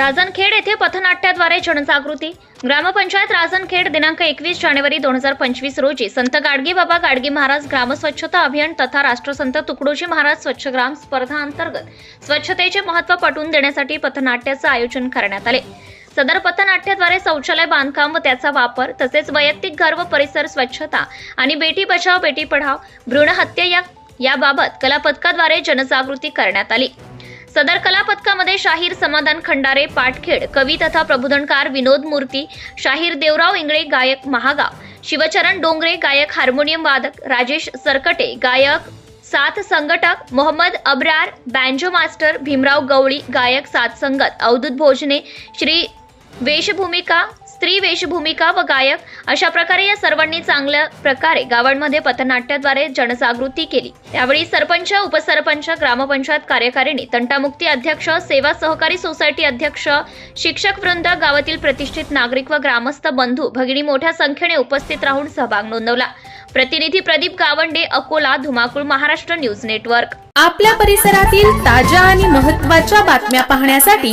राजनखेड येथे पथनाट्याद्वारे जनजागृती ग्रामपंचायत राजनखेड दिनांक एकवीस जानेवारी दोन हजार पंचवीस रोजी संत गाडगे बाबा गाडगे महाराज ग्राम स्वच्छता अभियान तथा राष्ट्रसंत तुकडोजी महाराज स्वच्छ ग्राम स्पर्धा अंतर्गत स्वच्छतेचे महत्त्व पटवून देण्यासाठी पथनाट्याचं आयोजन करण्यात आले. सदर पथनाट्याद्वारे शौचालय बांधकाम व त्याचा वापर तसेच वैयक्तिक घर व परिसर स्वच्छता आणि बेटी बचाव बेटी पढाव भ्रूण हत्या या याबाबत कलापथकाद्वारे जनजागृती करण्यात आली. सदर कला पथकामध्ये शाहीर समाधान खंडारे पाटखेड कवी तथा प्रबोधनकार विनोद मूर्ती शाहीर देवराव इंगळे गायक महागाव शिवचरण डोंगरे गायक हार्मोनियम वादक राजेश सरकटे गायक साथ संघटक मोहम्मद अब्रार बँजो मास्टर भीमराव गवळी गायक साथ संगत अवधूत भोजने श्री वेशभूमिका स्त्री वेशभूमिका व गायक अशा प्रकारे या सर्वांनी चांगल्या प्रकारे गावांमध्ये पथनाट्याद्वारे जनजागृती केली. त्यावेळी सरपंच उपसरपंच ग्रामपंचायत कार्यकारिणी तंटामुक्ती अध्यक्ष सेवा सहकारी सोसायटी अध्यक्ष शिक्षक वृंद गावातील प्रतिष्ठित नागरिक व ग्रामस्थ बंधू भगिनी मोठ्या संख्येने उपस्थित राहून सहभाग नोंदवला. प्रतिनिधी प्रदीप गावंडे अकोला धुमाकूळ महाराष्ट्र न्यूज नेटवर्क. आपल्या परिसरातील ताज्या आणि महत्त्वाच्या बातम्या पाहण्यासाठी